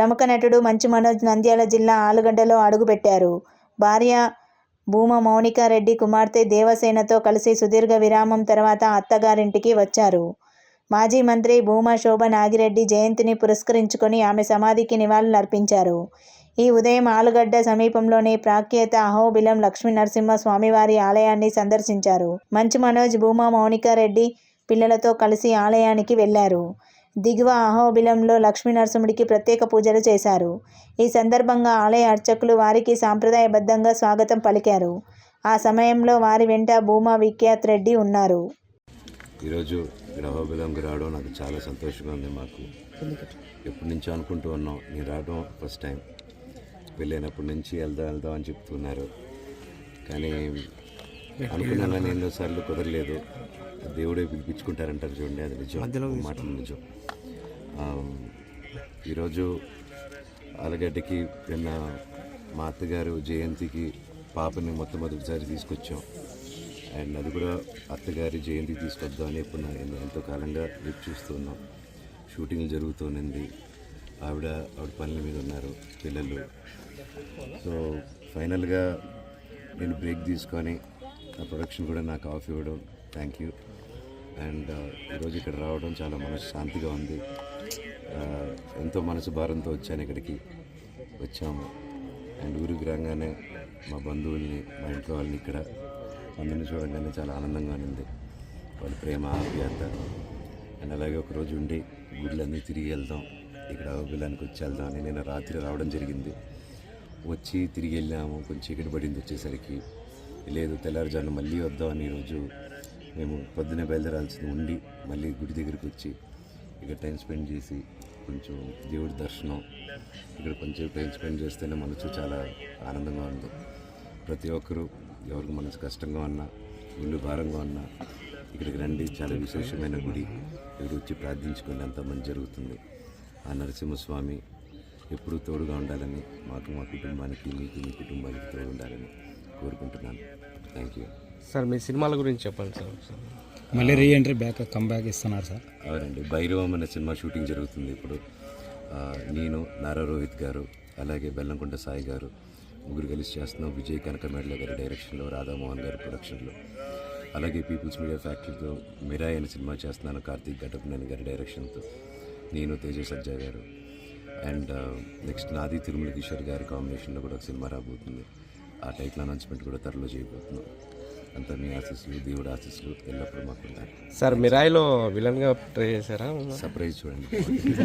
ప్రముఖ నటుడు మంచు మనోజ్ నంద్యాల జిల్లా ఆలుగడ్డలో అడుగుపెట్టారు. భార్య భూమా మౌనికారెడ్డి కుమార్తె దేవసేనతో కలిసి సుదీర్ఘ విరామం తర్వాత అత్తగారింటికి వచ్చారు. మాజీ మంత్రి భూమా శోభ నాగిరెడ్డి జయంతిని పురస్కరించుకొని ఆమె సమాధికి నివాళులర్పించారు. ఈ ఉదయం ఆలుగడ్డ సమీపంలోని ప్రాఖ్యాత అహోబిలం లక్ష్మీ నరసింహ స్వామివారి ఆలయాన్ని సందర్శించారు. మంచు మనోజ్ భూమా మౌనికారెడ్డి పిల్లలతో కలిసి ఆలయానికి వెళ్ళారు. దిగువ అహోబిలంలో లక్ష్మీనరసింహుడికి ప్రత్యేక పూజలు చేశారు. ఈ సందర్భంగా ఆలయ అర్చకులు వారికి సాంప్రదాయబద్ధంగా స్వాగతం పలికారు. ఆ సమయంలో వారి వెంట భూమా విఖ్యాత్ రెడ్డి ఉన్నారు. ఈరోజు గ్రహోబిలంకి రావడం నాకు చాలా సంతోషంగా ఉంది మాకు. ఎప్పటి నుంచో అనుకుంటూ ఉన్నాం నేను రావడం ఫస్ట్ టైం. వెళ్ళినప్పటి నుంచి వెళ్దాం వెళ్దాం అని చెప్తున్నారు. కానీ అనుకున్నాను కానీ ఎన్నోసార్లు కుదరలేదు. దేవుడే పిలిపించుకుంటారంటారు చూడండి అది నిజం. మాటలు నిజం. ఈరోజు ఆలగడ్డకి నిన్న మా అత్తగారు జయంతికి పాపని మొట్టమొదటిసారి తీసుకొచ్చాం. అండ్ అది కూడా అత్తగారి జయంతి తీసుకొద్దామని ఇప్పుడు నేను ఎంతో కాలంగా వెయిట్ చూస్తున్నాం షూటింగ్ జరుగుతూనింది ఆవిడ ఆవిడ పనుల మీద ఉన్నారు పిల్లలు. సో ఫైనల్గా నేను బ్రేక్ తీసుకొని ఆ ప్రొడక్షన్ కూడా నాకు ఆఫ్ ఇవ్వడం. థ్యాంక్ యూ అండ్ ఈరోజు ఇక్కడ రావడం చాలా మనశ్శాంతిగా ఉంది. Uh, ఎంతో మనసు భారంతో వచ్చాను ఇక్కడికి. వచ్చాము. అండ్ ఊరికి రాగానే మా బంధువుల్ని మా ఇంట్లో వాళ్ళని ఇక్కడ అందరిని చూడగానే చాలా ఆనందంగా ఉంది. వాళ్ళ ప్రేమ ఆప్యాయత. అండ్ అలాగే ఒకరోజు ఉండి గుడ్లన్నీ తిరిగి వెళ్దాం. ఇక్కడ బిల్లానికి వచ్చి వెళ్దాం అని నేను రాత్రి రావడం జరిగింది. వచ్చి తిరిగి వెళ్ళాము. కొంచెం చీకటి పడింది వచ్చేసరికి. లేదు తెల్లారుజాను మళ్ళీ వద్దామని ఈరోజు మేము పొద్దునే బయలుదేరాల్సింది ఉండి మళ్ళీ గుడి దగ్గరికి వచ్చి ఇక్కడ టైం స్పెండ్ చేసి కొంచెం దేవుడి దర్శనం ఇక్కడ కొంచెం టైం స్పెండ్ చేస్తేనే మనసు చాలా ఆనందంగా ఉంది. ప్రతి ఒక్కరూ ఎవరికి మనసు కష్టంగా ఉన్నా ఇల్లు భారంగా ఉన్నా ఇక్కడికి రండి. చాలా విశేషమైన గుడి. ఇక్కడ వచ్చి ప్రార్థించుకుని అంత మంచి జరుగుతుంది. ఆ నరసింహస్వామి ఎప్పుడూ తోడుగా ఉండాలని మాకు మా కుటుంబానికి మీకు మీ కుటుంబానికి తోడు ఉండాలని కోరుకుంటున్నాను. థ్యాంక్ యూ సార్ మీ సినిమాల గురించి చెప్పండి సార్. మళ్ళీ రీ ఎంట్రీ బ్యాక్ కమ్బ్యాక్ ఇస్తున్నారు సార్. అవునండి. భైరవం అనే సినిమా షూటింగ్ జరుగుతుంది ఇప్పుడు. నేను నారా రోహిత్ గారు అలాగే బెల్లంకొండ సాయి గారు ముగ్గురు కలిసి చేస్తున్నాం విజయ్ కనకమేడల గారి డైరెక్షన్లో రాధామోహన్ గారి ప్రొడక్షన్లో అలాగే పీపుల్స్ మీడియా ఫ్యాక్టరీతో మిరాయ్ అనే సినిమా చేస్తున్నాను కార్తీక్ ఘటప్నేని గారి డైరెక్షన్తో నేను తేజ సజ్జా గారు. అండ్ నెక్స్ట్ నాది తిరుమల కిషోర్ గారి కాంబినేషన్లో కూడా ఒక సినిమా రాబోతుంది. ఆ టైటిల్ అనౌన్స్మెంట్ కూడా త్వరలో చేయబోతున్నాం. అంతా మీ ఆశీస్సులు దేవుడి ఆశీస్సులు ఎల్లప్పుడూ మాకు సార్ మిరాయిలో విలన్గా ట్రై చేశారా? సర్ప్రైజ్ చూడండి.